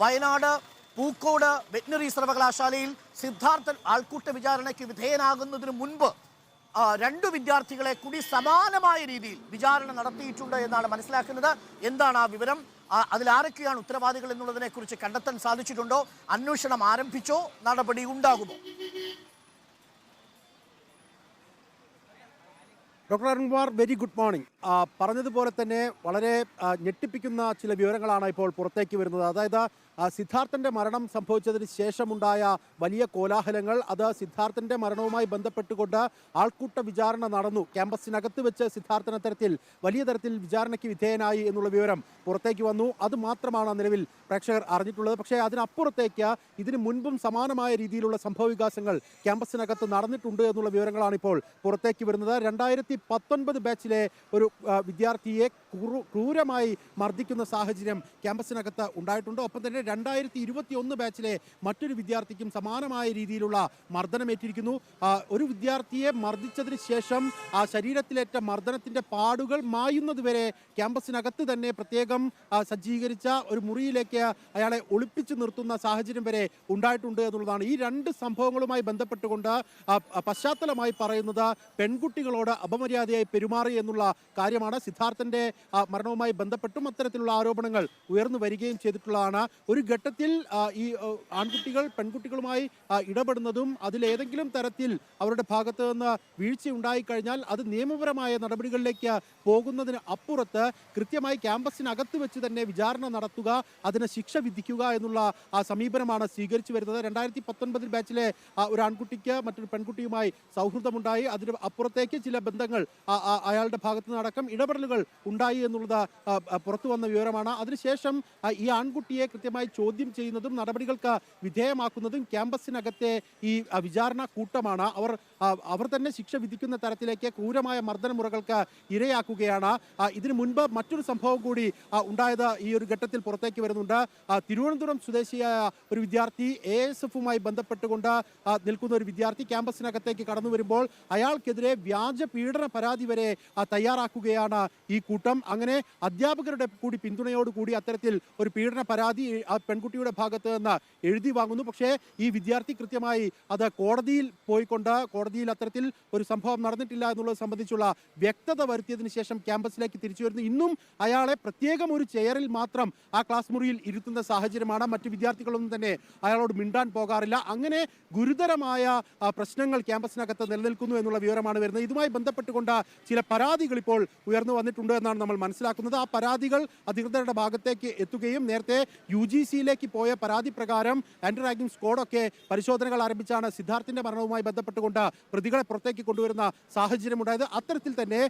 Wayanad Pookode veterinary സർവകലാശാലയിൽ സിദ്ധാർത്ഥൻ ആൾക്കൂട്ട വിചാരണയ്ക്ക് വിധേയനാകുന്നതിന് മുൻപ് രണ്ടു വിദ്യാർത്ഥികളെ കൂടി സമാനമായ രീതിയിൽ വിചാരണ നടത്തിയിട്ടുണ്ട് എന്നാണ് മനസ്സിലാക്കുന്നത്. എന്താണ് ആ വിവരം? അതിലാരൊക്കെയാണ് ഉത്തരവാദികൾ എന്നുള്ളതിനെ കുറിച്ച് കണ്ടെത്താൻ സാധിച്ചിട്ടുണ്ടോ? അന്വേഷണം ആരംഭിച്ചോ? നടപടി ഉണ്ടാകുമോ? Doctor Arunkumar very good morning. പറഞ്ഞതുപോലെ തന്നെ വളരെ ഞെട്ടിപ്പിക്കുന്ന ചില വിവരങ്ങളാണ് ഇപ്പോൾ പുറത്തേക്ക് വരുന്നത്. അതായത് ആ, സിദ്ധാർത്ഥന്റെ മരണം സംഭവിച്ചതിന് ശേഷമുണ്ടായ വലിയ കോലാഹലങ്ങൾ അത് സിദ്ധാർത്ഥന്റെ മരണവുമായി ബന്ധപ്പെട്ടുകൊണ്ട് ആൾക്കൂട്ട വിചാരണ നടന്നു. ക്യാമ്പസിനകത്ത് വെച്ച് സിദ്ധാർത്ഥന തരത്തിൽ വലിയ തരത്തിൽ വിചാരണയ്ക്ക് വിധേയനായി എന്നുള്ള വിവരം പുറത്തേക്ക് വന്നു. അത് മാത്രമാണ് നിലവിൽ പ്രേക്ഷകർ അറിഞ്ഞിട്ടുള്ളത്. പക്ഷേ അതിനപ്പുറത്തേക്ക് ഇതിനു മുൻപും സമാനമായ രീതിയിലുള്ള സംഭവ വികാസങ്ങൾ ക്യാമ്പസിനകത്ത് നടന്നിട്ടുണ്ട് എന്നുള്ള വിവരങ്ങളാണ് ഇപ്പോൾ പുറത്തേക്ക് വരുന്നത്. രണ്ടായിരത്തി പത്തൊൻപത് ബാച്ചിലെ ഒരു വിദ്യാർത്ഥിയെ ക്രൂരമായി മർദ്ദിക്കുന്ന സാഹചര്യം ക്യാമ്പസിനകത്ത് ഉണ്ടായിട്ടുണ്ട്. ഒപ്പം തന്നെ രണ്ടായിരത്തി ഇരുപത്തി ഒന്ന് ബാച്ചിലെ മറ്റൊരു വിദ്യാർത്ഥിക്കും സമാനമായ രീതിയിലുള്ള മർദ്ദനമേറ്റിരിക്കുന്നു. ഒരു വിദ്യാർത്ഥിയെ മർദ്ദിച്ചതിന് ശേഷം ആ ശരീരത്തിലേറ്റ മർദ്ദനത്തിന്റെ പാടുകൾ മായുന്നത് വരെ ക്യാമ്പസിനകത്ത് തന്നെ പ്രത്യേകം സജ്ജീകരിച്ച ഒരു മുറിയിലേക്ക് അയാളെ ഒളിപ്പിച്ചു നിർത്തുന്ന സാഹചര്യം വരെ ഉണ്ടായിട്ടുണ്ട് എന്നുള്ളതാണ്. ഈ രണ്ട് സംഭവങ്ങളുമായി ബന്ധപ്പെട്ടുകൊണ്ട് പശ്ചാത്തലമായി പറയുന്നത് പെൺകുട്ടികളോട് അപമര്യാദയായി പെരുമാറി എന്നുള്ള കാര്യമാണ്. സിദ്ധാർത്ഥന്റെ ആ, മരണവുമായി ബന്ധപ്പെട്ടും അത്തരത്തിലുള്ള ആരോപണങ്ങൾ ഉയർന്നു വരികയും ചെയ്തിട്ടുള്ളതാണ്. ഒരു ഘട്ടത്തിൽ ഈ ആൺകുട്ടികൾ പെൺകുട്ടികളുമായി ഇടപെടുന്നതും അതിലേതെങ്കിലും തരത്തിൽ അവരുടെ ഭാഗത്ത് നിന്ന് വീഴ്ച ഉണ്ടായിക്കഴിഞ്ഞാൽ അത് നിയമപരമായ നടപടികളിലേക്ക് പോകുന്നതിന് അപ്പുറത്ത് കൃത്യമായി ക്യാമ്പസിനകത്ത് വെച്ച് തന്നെ വിചാരണ നടത്തുക അതിന് ശിക്ഷ വിധിക്കുക എന്നുള്ള ആ സമീപനമാണ് സ്വീകരിച്ചു വരുന്നത്. രണ്ടായിരത്തി പത്തൊൻപതിൽ ബാച്ചിലെ ഒരു ആൺകുട്ടിക്ക് മറ്റൊരു പെൺകുട്ടിയുമായി സൗഹൃദമുണ്ടായി. അതിന് അപ്പുറത്തേക്ക് ചില ബന്ധങ്ങൾ അയാളുടെ ഭാഗത്തു നിന്നടക്കം ഇടപെടലുകൾ ഉണ്ടായി എന്നുള്ളത് ആ, ആ, പുറത്തു വന്ന വിവരമാണ്. അതിനുശേഷം ഈ ആൺകുട്ടിയെ കൃത്യമായി ചോദ്യം ചെയ്യുന്നതും നടപടികൾക്ക് വിധേയമാക്കുന്നതും ക്യാമ്പസിനകത്തെ ഈ വിചാരണ കൂട്ടമാണ്. അവർ അവർ തന്നെ ശിക്ഷ വിധിക്കുന്ന തരത്തിലേക്ക് ക്രൂരമായ മർദ്ദന മുറകൾക്ക് ഇരയാക്കുകയാണ്. ഇതിനു മുൻപ് മറ്റൊരു സംഭവം കൂടി ഉണ്ടായത് ഈ ഒരു ഘട്ടത്തിൽ പുറത്തേക്ക് വരുന്നുണ്ട്. തിരുവനന്തപുരം സ്വദേശിയായ ഒരു വിദ്യാർത്ഥി എ എസ് എഫുമായി ബന്ധപ്പെട്ടുകൊണ്ട് നിൽക്കുന്ന ഒരു വിദ്യാർത്ഥി ക്യാമ്പസിനകത്തേക്ക് കടന്നു വരുമ്പോൾ അയാൾക്കെതിരെ വ്യാജ പീഡന പരാതി വരെ തയ്യാറാക്കുകയാണ് ഈ കൂട്ടം. അങ്ങനെ അധ്യാപകരുടെ കൂടി പിന്തുണയോടുകൂടി അത്തരത്തിൽ ഒരു പീഡന പരാതി ആ പെൺകുട്ടിയുടെ ഭാഗത്ത് നിന്ന് എഴുതി വാങ്ങുന്നു. പക്ഷേ ഈ വിദ്യാർത്ഥി കൃത്യമായി അത് കോടതിയിൽ പോയിക്കൊണ്ട് കോടതിയിൽ അത്തരത്തിൽ ഒരു സംഭവം നടന്നിട്ടില്ല എന്നുള്ളത് സംബന്ധിച്ചുള്ള വ്യക്തത വരുത്തിയതിനു ശേഷം ക്യാമ്പസിലേക്ക് തിരിച്ചു വരുന്നു. ഇന്നും അയാളെ പ്രത്യേകം ഒരു ചെയറിൽ മാത്രം ആ ക്ലാസ് മുറിയിൽ ഇരുത്തുന്ന സാഹചര്യമാണ്. മറ്റ് വിദ്യാർത്ഥികളൊന്നും തന്നെ അയാളോട് മിണ്ടാൻ പോകാറില്ല. അങ്ങനെ ഗുരുതരമായ പ്രശ്നങ്ങൾ ക്യാമ്പസിനകത്ത് നിലനിൽക്കുന്നു എന്നുള്ള വിവരമാണ് വരുന്നത്. ഇതുമായി ബന്ധപ്പെട്ടുകൊണ്ട് ചില പരാതികൾ ഇപ്പോൾ ഉയർന്നു വന്നിട്ടുണ്ട് എന്നാണ് നമ്മൾ മനസ്സിലാക്കുന്നത്. ആ പരാതികൾ അധികൃതരുടെ ഭാഗത്തേക്ക് എത്തുകയും നേരത്തെ യു ജി സിയിലേക്ക് പോയ പരാതി പ്രകാരം ആന്റി റാഗിംഗ് സ്ക്വാഡൊക്കെ പരിശോധനകൾ ആരംഭിച്ചാണ് സിദ്ധാർത്ഥിന്റെ മരണവുമായി ബന്ധപ്പെട്ടുകൊണ്ട് പ്രതികളെ പുറത്തേക്ക് കൊണ്ടുവരുന്ന സാഹചര്യമുണ്ടായത് അത്തരത്തിൽ തന്നെ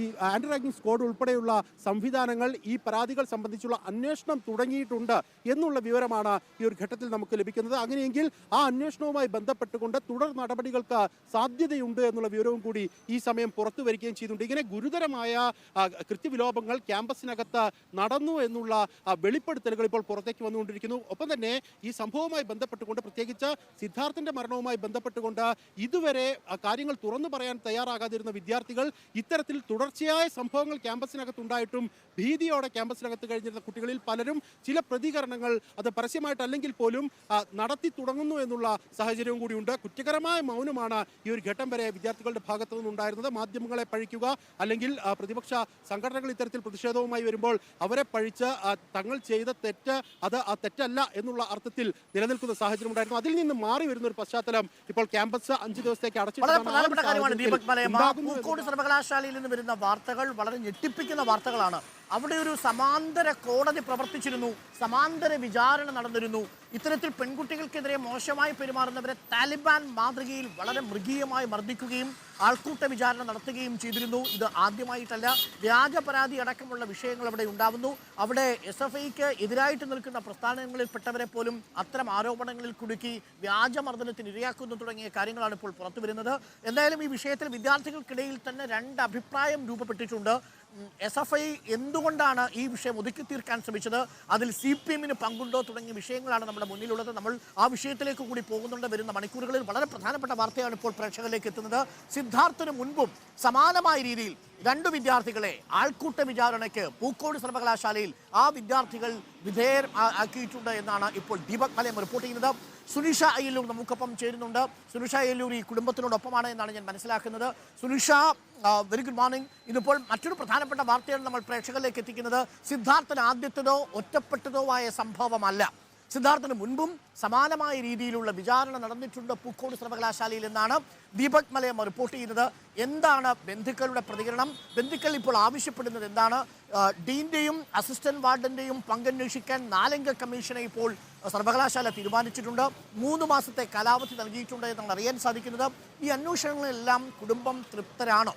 ഈ ആന്റി റാഗിംഗ് സ്ക്വാഡ് ഉൾപ്പെടെയുള്ള സംവിധാനങ്ങൾ ഈ പരാതികൾ സംബന്ധിച്ചുള്ള അന്വേഷണം തുടങ്ങിയിട്ടുണ്ട് എന്നുള്ള വിവരമാണ് ഈ ഒരു ഘട്ടത്തിൽ നമുക്ക് ലഭിക്കുന്നത്. അങ്ങനെയെങ്കിൽ ആ അന്വേഷണവുമായി ബന്ധപ്പെട്ടുകൊണ്ട് തുടർ നടപടികൾക്ക് സാധ്യതയുണ്ട് എന്നുള്ള വിവരവും കൂടി ഈ സമയം പുറത്തു വരികയും ചെയ്തിട്ടുണ്ട്. ഇങ്ങനെ ഗുരുതരമായ ആ, കൃത്യവിലോപങ്ങൾ ക്യാമ്പസിനകത്ത് നടന്നു എന്നുള്ള വെളിപ്പെടുത്തലുകൾ ഇപ്പോൾ പുറത്തേക്ക് വന്നുകൊണ്ടിരിക്കുന്നു. ഒപ്പം തന്നെ ഈ സംഭവവുമായി ബന്ധപ്പെട്ടുകൊണ്ട് പ്രത്യേകിച്ച് സിദ്ധാർത്ഥന്റെ മരണവുമായി ബന്ധപ്പെട്ടുകൊണ്ട് ഇതുവരെ കാര്യങ്ങൾ തുറന്നു പറയാൻ തയ്യാറാകാതിരുന്ന വിദ്യാർത്ഥികൾ ഇത്തരത്തിൽ തുടർച്ചയായ സംഭവങ്ങൾ ക്യാമ്പസിനകത്ത് ഉണ്ടായിട്ടും ഭീതിയോടെ ക്യാമ്പസിനകത്ത് കഴിഞ്ഞിരുന്ന കുട്ടികളിൽ പലരും ചില പ്രതികരണങ്ങൾ അത് പരസ്യമായിട്ടല്ലെങ്കിൽ പോലും നടത്തി തുടങ്ങുന്നു എന്നുള്ള സാഹചര്യവും കൂടിയുണ്ട്. കുറ്റകരമായ മൗനമാണ് ഈ ഒരു ഘട്ടം വരെ വിദ്യാർത്ഥികളുടെ ഭാഗത്തു നിന്നുണ്ടായിരുന്നത്. മാധ്യമങ്ങളെ പഴിക്കുക അല്ലെങ്കിൽ പ്രതിപക്ഷ സംഘടനകൾ ഇത്തരത്തിൽ പ്രതിഷേധവുമായി വരുമ്പോൾ അവരെ പഴിച്ച് തങ്ങൾ ചെയ്ത തെറ്റ് അത് ആ തെറ്റല്ല എന്നുള്ള അർത്ഥത്തിൽ നിലനിൽക്കുന്ന സാഹചര്യം ഉണ്ടായിരുന്നു. അതിൽ നിന്ന് മാറി വരുന്ന ഒരു പശ്ചാത്തലം ഇപ്പോൾ ക്യാമ്പസ് അഞ്ചു ദിവസത്തേക്ക് പൂക്കോട് സർവകലാശാലയിൽ നിന്ന് വരുന്ന വാർത്തകൾ വളരെ ഞെട്ടിപ്പിക്കുന്ന വാർത്തകളാണ് അവിടെ ഒരു സമാന്തര കോടതി പ്രവർത്തിച്ചിരുന്നു. സമാന്തര വിചാരണ നടന്നിരുന്നു. ഇത്തരത്തിൽ പെൺകുട്ടികൾക്കെതിരെ മോശമായി പെരുമാറുന്നവരെ താലിബാൻ മാതൃകയിൽ വളരെ മൃഗീയമായി മർദ്ദിക്കുകയും ആൾക്കൂട്ട വിചാരണ നടത്തുകയും ചെയ്തിരുന്നു. ഇത് ആദ്യമായിട്ടല്ല. വ്യാജ പരാതി അടക്കമുള്ള വിഷയങ്ങൾ അവിടെ ഉണ്ടാവുന്നു. അവിടെ എസ് എഫ് ഐക്ക് എതിരായിട്ട് നിൽക്കുന്ന പ്രസ്ഥാനങ്ങളിൽ പെട്ടവരെ പോലും അത്തരം ആരോപണങ്ങളിൽ കുടുക്കി വ്യാജമർദ്ദനത്തിന് ഇരയാക്കുന്നു തുടങ്ങിയ കാര്യങ്ങളാണ് ഇപ്പോൾ പുറത്തു വരുന്നത് എന്തായാലും ഈ വിഷയത്തിൽ വിദ്യാർത്ഥികൾക്കിടയിൽ തന്നെ രണ്ട് അഭിപ്രായം രൂപപ്പെട്ടിട്ടുണ്ട്. എസ് എഫ് ഐ എന്തുകൊണ്ടാണ് ഈ വിഷയം ഒതുക്കി തീർക്കാൻ ശ്രമിച്ചത്? അതിൽ സി പി എമ്മിന് പങ്കുണ്ടോ തുടങ്ങിയ വിഷയങ്ങളാണ് നമ്മുടെ മുന്നിലുള്ളത്. നമ്മൾ ആ വിഷയത്തിലേക്ക് കൂടി പോകുന്നുണ്ട്. വരുന്ന മണിക്കൂറുകളിൽ വളരെ പ്രധാനപ്പെട്ട വാർത്തയാണ് ഇപ്പോൾ പ്രേക്ഷകരിലേക്ക് എത്തുന്നത്. സിദ്ധാർത്ഥന് മുൻപും സമാനമായ രീതിയിൽ രണ്ടു വിദ്യാർത്ഥികളെ ആൾക്കൂട്ട വിചാരണയ്ക്ക് പൂക്കോട് സർവകലാശാലയിൽ ആ വിദ്യാർത്ഥികൾ വിധേയർ ആക്കിയിട്ടുണ്ട് എന്നാണ് ഇപ്പോൾ ദീപക് മലയം റിപ്പോർട്ട് ചെയ്യുന്നത്. സുനിഷ അയ്യല്ലൂർ നമുക്കൊപ്പം ചേരുന്നുണ്ട്. സുനിഷ അയ്യല്ലൂർ ഈ കുടുംബത്തിനോടൊപ്പമാണ് എന്നാണ് ഞാൻ മനസ്സിലാക്കുന്നത്. സുനിഷ വെരി ഗുഡ് മോർണിംഗ് ഇതിപ്പോൾ മറ്റൊരു പ്രധാനപ്പെട്ട വാർത്തയാണ് നമ്മൾ പ്രേക്ഷകരിലേക്ക് എത്തിക്കുന്നത്. സിദ്ധാർത്ഥൻ ആദ്യത്തേതോ ഒറ്റപ്പെട്ടതോ ആയ സംഭവമല്ല. സിദ്ധാർത്ഥന് മുൻപും സമാനമായ രീതിയിലുള്ള വിചാരണ നടന്നിട്ടുണ്ട് പൂക്കോട് സർവകലാശാലയിൽ എന്നാണ് ദീപക് മലയം റിപ്പോർട്ട് ചെയ്യുന്നത്. എന്താണ് ബന്ധുക്കളുടെ പ്രതികരണം? ബന്ധുക്കൾ ഇപ്പോൾ ആവശ്യപ്പെടുന്നത് എന്താണ്? ഡീന്റെയും അസിസ്റ്റന്റ് വാർഡന്റെയും പങ്കന്വേഷിക്കാൻ നാലംഗ കമ്മീഷനെ ഇപ്പോൾ സർവകലാശാല തീരുമാനിച്ചിട്ടുണ്ട്. മൂന്ന് മാസത്തെ കാലാവധി നൽകിയിട്ടുണ്ട് എന്നാണ് അറിയാൻ സാധിക്കുന്നത്. ഈ അന്വേഷണങ്ങളെല്ലാം കുടുംബം തൃപ്തരാണോ.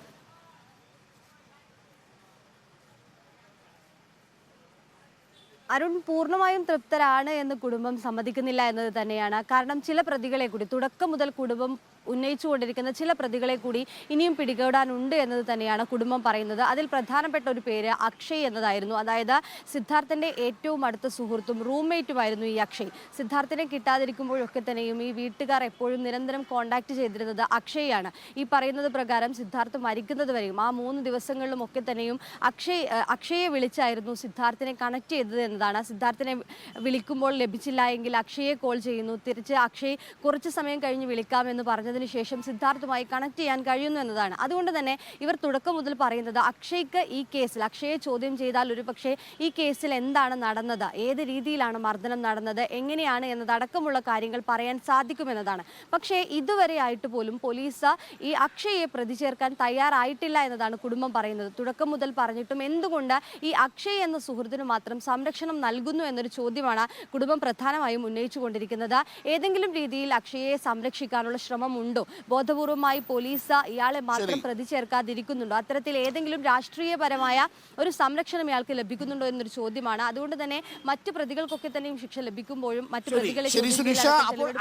അരുൺ പൂർണമായും തൃപ്തരാണ് എന്ന് കുടുംബം സമ്മതിക്കുന്നില്ല എന്നത് തന്നെയാണ്. കാരണം ചില പ്രതികളെ കൂടി തുടക്കം മുതൽ കുടുംബം ഉന്നയിച്ചുകൊണ്ടിരിക്കുന്ന ചില പ്രതികളെ കൂടി ഇനിയും പിടികൂടാനുണ്ട് എന്നത് തന്നെയാണ് കുടുംബം പറയുന്നത്. അതിൽ പ്രധാനപ്പെട്ട ഒരു പേര് അക്ഷയ് എന്നതായിരുന്നു. അതായത് സിദ്ധാർത്ഥന്റെ ഏറ്റവും അടുത്ത സുഹൃത്തും റൂംമേറ്റുമായിരുന്നു ഈ അക്ഷയ്. സിദ്ധാർത്ഥിനെ കിട്ടാതിരിക്കുമ്പോഴൊക്കെ തന്നെയും ഈ വീട്ടുകാർ എപ്പോഴും നിരന്തരം കോണ്ടാക്ട് ചെയ്തിരുന്നത് അക്ഷയാണ്. ഈ പറയുന്നത് പ്രകാരം സിദ്ധാർത്ഥ് മരിക്കുന്നത് വരെയും ആ മൂന്ന് ദിവസങ്ങളിലും ഒക്കെ തന്നെയും അക്ഷയ് അക്ഷയെ വിളിച്ചായിരുന്നു സിദ്ധാർത്ഥിനെ കണക്ട് ചെയ്തത് എന്നതാണ്. സിദ്ധാർത്ഥിനെ വിളിക്കുമ്പോൾ ലഭിച്ചില്ല എങ്കിൽ അക്ഷയെ കോൾ ചെയ്യുന്നു. തിരിച്ച് അക്ഷയ് കുറച്ച് സമയം കഴിഞ്ഞ് വിളിക്കാമെന്ന് പറഞ്ഞതിന് ശേഷം സിദ്ധാർത്ഥുമായി കണക്ട് ചെയ്യാൻ കഴിയുന്നു എന്നതാണ്. അതുകൊണ്ട് തന്നെ ഇവർ തുടക്കം മുതൽ പറയുന്നത് അക്ഷയ്ക്ക് ഈ കേസിൽ അക്ഷയെ ചോദ്യം ചെയ്താൽ ഒരു പക്ഷേ ഈ കേസിൽ എന്താണ് നടന്നത്? ഏത് രീതിയിലാണ് മർദ്ദനം നടന്നത്? എങ്ങനെയാണ് എന്നതടക്കമുള്ള കാര്യങ്ങൾ പറയാൻ സാധിക്കുമെന്നതാണ് പക്ഷേ ഇതുവരെ ആയിട്ട് പോലും പോലീസ് ഈ അക്ഷയെ പ്രതി ചേർക്കാൻ തയ്യാറായിട്ടില്ല എന്നതാണ് കുടുംബം പറയുന്നത്. തുടക്കം മുതൽ പറഞ്ഞിട്ടും എന്തുകൊണ്ട് ഈ അക്ഷയ് എന്ന സുഹൃത്തിന് മാത്രം സംരക്ഷണം നൽകുന്നു എന്നൊരു ചോദ്യമാണ് കുടുംബം പ്രധാനമായും ഉന്നയിച്ചുകൊണ്ടിരിക്കുന്നത്. ഏതെങ്കിലും രീതിയിൽ അക്ഷയെ സംരക്ഷിക്കാനുള്ള ശ്രമമുണ്ടോ ബോധപൂർവമായി പോലീസ് ഇയാളെ മാത്രം പ്രതി ചേർക്കാതിരിക്കുന്നുണ്ടോ അത്തരത്തിൽ ഏതെങ്കിലും രാഷ്ട്രീയപരമായ ഒരു സംരക്ഷണം ഇയാൾക്ക് ലഭിക്കുന്നുണ്ടോ എന്നൊരു ചോദ്യമാണ്. അതുകൊണ്ട് തന്നെ മറ്റു പ്രതികൾക്കൊക്കെ തന്നെയും ശിക്ഷ ലഭിക്കുമ്പോഴും മറ്റു പ്രതികളെ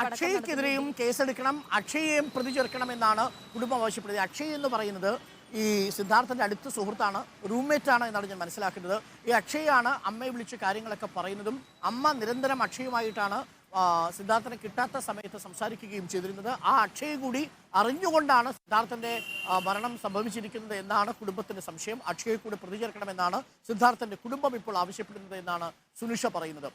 അക്ഷയ്ക്കെതിരെയും കേസെടുക്കണം അക്ഷയെയും പ്രതി ചേർക്കണം എന്നാണ് കുടുംബം ആവശ്യപ്പെടുന്നത്. അക്ഷയ് എന്ന് പറയുന്നത് ഈ സിദ്ധാർത്ഥന്റെ അടുത്ത സുഹൃത്താണ് റൂംമേറ്റ് ആണ് എന്നാണ് ഞാൻ മനസ്സിലാക്കുന്നത്. ഈ അക്ഷയാണ് അമ്മയെ വിളിച്ച് കാര്യങ്ങളൊക്കെ പറയുന്നതും അമ്മ നിരന്തരം അക്ഷയുമായിട്ടാണ് സിദ്ധാർത്ഥനെ കിട്ടാത്ത സമയത്ത് സംസാരിക്കുകയും ചെയ്തിരുന്നത്. ആ അക്ഷയ കൂടി അറിഞ്ഞുകൊണ്ടാണ് സിദ്ധാർത്ഥന്റെ മരണം സംഭവിച്ചിരിക്കുന്നത് എന്നാണ് കുടുംബത്തിന്റെ സംശയം. അക്ഷയെ കൂടി പ്രതികരിക്കണമെന്നാണ് സിദ്ധാർത്ഥന്റെ കുടുംബം ഇപ്പോൾ ആവശ്യപ്പെടുന്നത് എന്നാണ് സുനിഷ പറയുന്നത്.